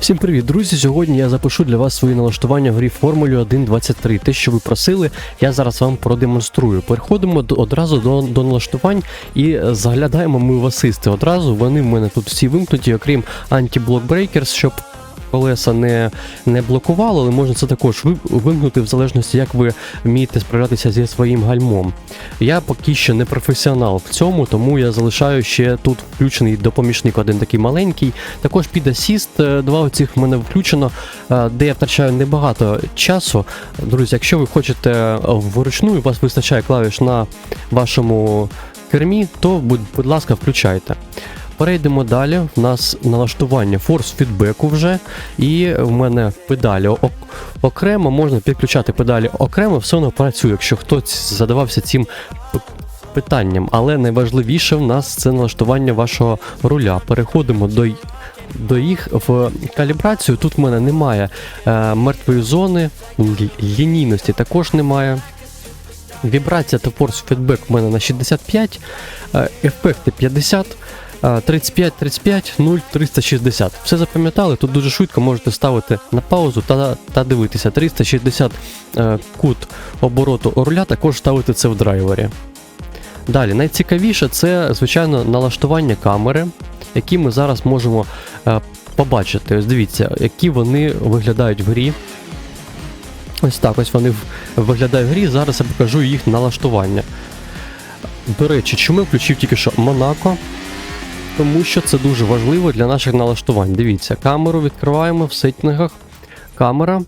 Всім привіт, друзі! Сьогодні я запишу для вас свої налаштування в грі Формулі 1.23. Те, що ви просили, я зараз вам продемонструю. Переходимо одразу до, до налаштувань і е, заглядаємо ми в асисти. Одразу вони в мене тут всі вимкнуті, окрім Breakers, щоб колеса не, не блокувало, але можна це також вимкнути в залежності, як ви вмієте справлятися зі своїм гальмом. Я поки що не професіонал в цьому, тому я залишаю ще тут включений допомічник один такий маленький. Також під асіст, е, два оцих в мене включено, е, де я втрачаю небагато часу. Друзі, якщо ви хочете е, вручну і у вас вистачає клавіш на вашому кермі, то будь, будь ласка, включайте. Перейдемо далі. У нас налаштування форс фідбеку вже. І в мене педалі окремо, можна підключати педалі окремо, все воно працює, якщо хтось задавався цим питанням. Але найважливіше в нас це налаштування вашого руля. Переходимо до, до їх в калібрацію. Тут в мене немає е, мертвої зони, лінійності також немає. Вібрація та форс фідбек в мене на 65, е, ефекти 50. Е, 35, 35, 0, 360. Все запам'ятали, тут дуже швидко можете ставити на паузу та, та дивитися. 360 е, кут обороту руля, також ставити це в драйвері. Далі, найцікавіше це, звичайно, налаштування камери, які ми зараз можемо е, побачити. Ось дивіться, які вони виглядають в грі. Ось так ось вони виглядають в грі. Зараз я покажу їх налаштування. До речі, чому я включив тільки що Монако? Тому що це дуже важливо для наших налаштувань. Дивіться, камеру відкриваємо в сеттингах. Камера.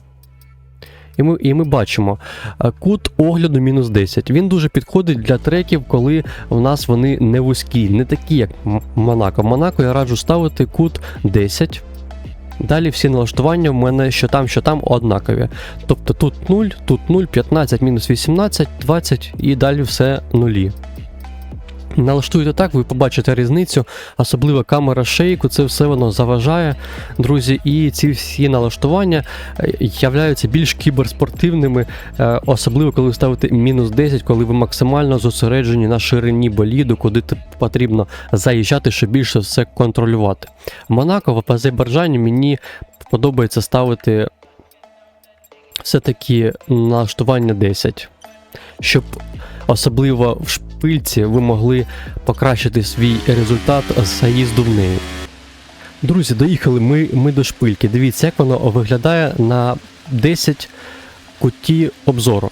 І ми, і ми бачимо е, кут огляду мінус 10. Він дуже підходить для треків, коли в нас вони не вузькі, не такі, як Монако. Монако я раджу ставити кут 10. Далі всі налаштування в мене що там, що там однакові. Тобто тут 0, тут 0, 15, мінус 18, 20 і далі все нулі. Налаштуєте так, ви побачите різницю, особливо камера шейку, це все воно заважає, друзі, і ці всі налаштування е, являються більш кіберспортивними, е, особливо коли ви ставите мінус 10, коли ви максимально зосереджені на ширині боліду, куди потрібно заїжджати, щоб більше все контролювати. Монако в Азербайджані мені подобається ставити все-таки налаштування 10, щоб особливо в шпильці ви могли покращити свій результат з заїзду в неї. Друзі, доїхали ми, ми до шпильки. Дивіться, як воно виглядає на 10 куті обзору.